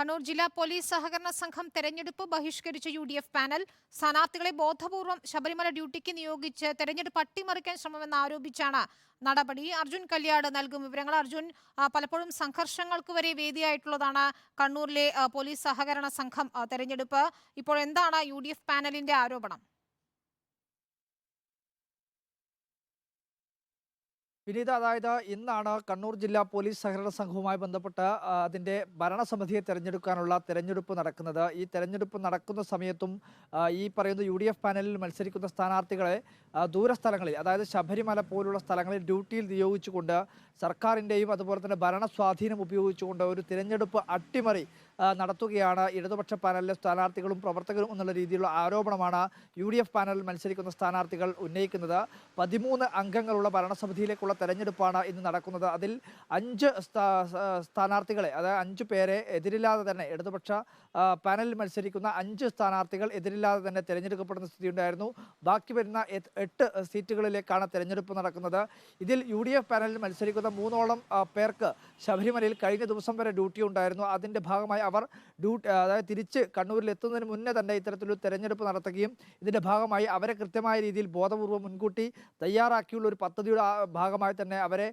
കണ്ണൂർ ജില്ലാ പോലീസ് സഹകരണ സംഘം തെരഞ്ഞെടുപ്പ് ബഹിഷ്കരിച്ച യു ഡി എഫ് പാനൽ. സ്ഥാനാർത്ഥികളെ ബോധപൂർവം ശബരിമല ഡ്യൂട്ടിക്ക് നിയോഗിച്ച് തെരഞ്ഞെടുപ്പ് അട്ടിമറിക്കാൻ ശ്രമമെന്ന് ആരോപിച്ചാണ് നടപടി. അർജുൻ കല്യാട് നൽകും വിവരങ്ങൾ. അർജുൻ പലപ്പോഴും സംഘർഷങ്ങൾക്ക് വരെ വേദിയായിട്ടുള്ളതാണ് കണ്ണൂരിലെ പോലീസ് സഹകരണ സംഘം തെരഞ്ഞെടുപ്പ്. ഇപ്പോൾ എന്താണ് യു പാനലിന്റെ ആരോപണം? വിനീത അതായത് ഇന്നാണ് കണ്ണൂർ ജില്ലാ പോലീസ് സഹകരണ സംഘവുമായി ബന്ധപ്പെട്ട് അതിന്റെ ഭരണസമിതിയെ തിരഞ്ഞെടുക്കാനുള്ള തെരഞ്ഞെടുപ്പ് നടക്കുന്നത്. ഈ തെരഞ്ഞെടുപ്പ് നടക്കുന്ന സമയത്തും ഈ പറയുന്ന യു ഡി എഫ് പാനലിൽ മത്സരിക്കുന്ന സ്ഥാനാർത്ഥികളെ ദൂരസ്ഥലങ്ങളിൽ അതായത് ശബരിമല പോലുള്ള സ്ഥലങ്ങളിൽ ഡ്യൂട്ടിയിൽ നിയോഗിച്ചുകൊണ്ട് സർക്കാരിന്റെയും അതുപോലെ തന്നെ ഭരണ സ്വാധീനം ഉപയോഗിച്ചുകൊണ്ട് ഒരു തിരഞ്ഞെടുപ്പ് അട്ടിമറി നടത്തുകയാണ് ഇടതുപക്ഷ പാനലിലെ സ്ഥാനാർത്ഥികളും പ്രവർത്തകരും എന്നുള്ള രീതിയിലുള്ള ആരോപണമാണ് യു ഡി എഫ് പാനലിൽ മത്സരിക്കുന്ന സ്ഥാനാർത്ഥികൾ ഉന്നയിക്കുന്നത്. പതിമൂന്ന് അംഗങ്ങളുള്ള ഭരണസമിതിയിലേക്കുള്ള തെരഞ്ഞെടുപ്പാണ് ഇന്ന് നടക്കുന്നത്. അതിൽ അഞ്ച് സ്ഥാ- സ്ഥാനാർത്ഥികളെ അതായത് അഞ്ച് പേരെ എതിരില്ലാതെ തന്നെ ഇടതുപക്ഷ പാനലിൽ മത്സരിക്കുന്ന അഞ്ച് സ്ഥാനാർത്ഥികൾ എതിരില്ലാതെ തന്നെ തിരഞ്ഞെടുക്കപ്പെടുന്ന സ്ഥിതിയുണ്ടായിരുന്നു. ബാക്കി വരുന്ന എട്ട് സീറ്റുകളിലേക്കാണ് തിരഞ്ഞെടുപ്പ് നടക്കുന്നത്. ഇതിൽ യു ഡി എഫ് പാനലിൽ മത്സരിക്കുന്ന മൂന്നോളം പേർക്ക് ശബരിമലയിൽ കഴിഞ്ഞ ദിവസം വരെ ഡ്യൂട്ടി ഉണ്ടായിരുന്നു. അതിന്റെ ഭാഗമായി അവർ ഡ്യൂട്ടി അതായത് തിരിച്ച് കണ്ണൂരിൽ എത്തുന്നതിന് മുന്നേ തന്നെ ഇത്തരത്തിലൊരു തെരഞ്ഞെടുപ്പ് നടത്തുകയും ഇതിന്റെ ഭാഗമായി അവരെ കൃത്യമായ രീതിയിൽ ബോധപൂർവം മുൻകൂട്ടി തയ്യാറാക്കിയുള്ള ഒരു പദ്ധതിയുടെ ആ ഭാഗമായി തന്നെ അവരെ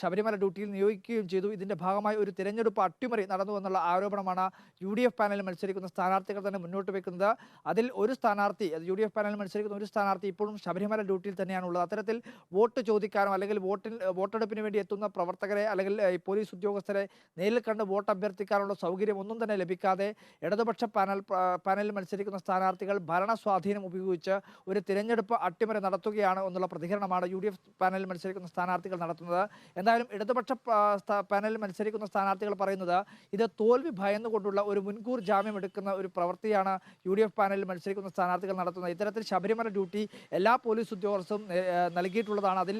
ശബരിമല ഡ്യൂട്ടിയിൽ നിയോഗിക്കുകയും ചെയ്തു. ഇതിന്റെ ഭാഗമായി ഒരു തിരഞ്ഞെടുപ്പ് അട്ടിമറി നടന്നു എന്നുള്ള ആരോപണമാണ് യു ഡി എഫ് പാനലിൽ മത്സരിക്കുന്ന സ്ഥാനാർത്ഥികൾ തന്നെ മുന്നോട്ട് വെക്കുന്നത്. അതിൽ ഒരു സ്ഥാനാർത്ഥി യു ഡി എഫ് പാനലിൽ മത്സരിക്കുന്ന ഒരു സ്ഥാനാർത്ഥി ഇപ്പോഴും ശബരിമല ഡ്യൂട്ടിയിൽ തന്നെയാണ് ഉള്ളത് അത്തരത്തിൽ വോട്ട് ചോദിക്കാനും അല്ലെങ്കിൽ വോട്ടിൽ വോട്ടെടുപ്പിന് വേണ്ടി എത്തുന്ന പ്രവർത്തകരെ അല്ലെങ്കിൽ പോലീസ് ഉദ്യോഗസ്ഥരെ നേരിൽ കണ്ട് വോട്ട് അഭ്യർത്ഥിക്കാനുള്ള സൗകര്യം ഒന്നും തന്നെ ലഭിക്കാതെ ഇടതുപക്ഷ പാനൽ പാനലിൽ മത്സരിക്കുന്ന സ്ഥാനാർത്ഥികൾ ഭരണ സ്വാധീനം ഉപയോഗിച്ച് ഒരു തിരഞ്ഞെടുപ്പ് അട്ടിമറി നടത്തുകയാണ് എന്നുള്ള പ്രതികരണമാണ് യു ഡി എഫ് പാനലിൽ മത്സരിക്കുന്ന സ്ഥാനാർത്ഥികൾ നടത്തുന്നത്. എന്തായാലും ഇടതുപക്ഷ പാനലിൽ മത്സരിക്കുന്ന സ്ഥാനാർത്ഥികൾ പറയുന്നത് ഇത് തോൽവി ഭയന്നുകൊണ്ടുള്ള ഒരു മുൻകൂർ ജാമ്യം എടുക്കുന്ന ഒരു പ്രവൃത്തിയാണ് യു ഡി എഫ് പാനലിൽ മത്സരിക്കുന്ന സ്ഥാനാർത്ഥികൾ നടത്തുന്നത്. ഇത്തരത്തിൽ ശബരിമല ഡ്യൂട്ടി എല്ലാ പോലീസ് ഉദ്യോഗസ്ഥരും നൽകിയിട്ടുള്ളതാണ്. അതിൽ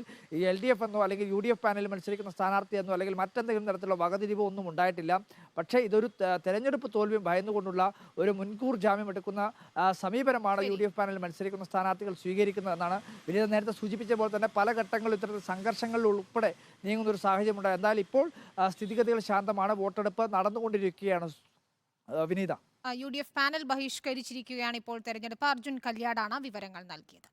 എൽ ഡി എഫ് എന്നോ അല്ലെങ്കിൽ യു ഡി എഫ് പാനലിൽ മത്സരിക്കുന്ന സ്ഥാനാർത്ഥി എന്നോ അല്ലെങ്കിൽ മറ്റെന്തെങ്കിലും തരത്തിലുള്ള വകതിരിവോ ഒന്നും ഉണ്ടായിട്ടില്ല. പക്ഷേ ഇതൊരു തെരഞ്ഞെടുപ്പ് തോൽവി ഭയന്നുകൊണ്ടുള്ള ഒരു മുൻകൂർ ജാമ്യം എടുക്കുന്ന സമീപനമാണ് യു ഡി എഫ് പാനലിൽ മത്സരിക്കുന്ന സ്ഥാനാർത്ഥികൾ സ്വീകരിക്കുന്നതെന്നാണ് വിനീത നേരത്തെ സൂചിപ്പിച്ച പോലെ തന്നെ പല ഘട്ടങ്ങളും ഇത്തരത്തിൽ സംഘർഷങ്ങളിൽ ഉൾപ്പെടെ നീങ്ങുന്ന ഒരു സാഹചര്യമുണ്ട് എന്നാൽ ഇപ്പോൾ സ്ഥിതിഗതികൾ ശാന്തമാണ്. വോട്ടെടുപ്പ് നടന്നുകൊണ്ടിരിക്കുകയാണ് Vineetha. U D F panel ബഹിഷ്കരിച്ചിരിക്കുകയാണ് ഇപ്പോൾ തെരഞ്ഞെടുപ്പ്. അർജുൻ കല്യാടാണ് വിവരങ്ങൾ നൽകിയത്.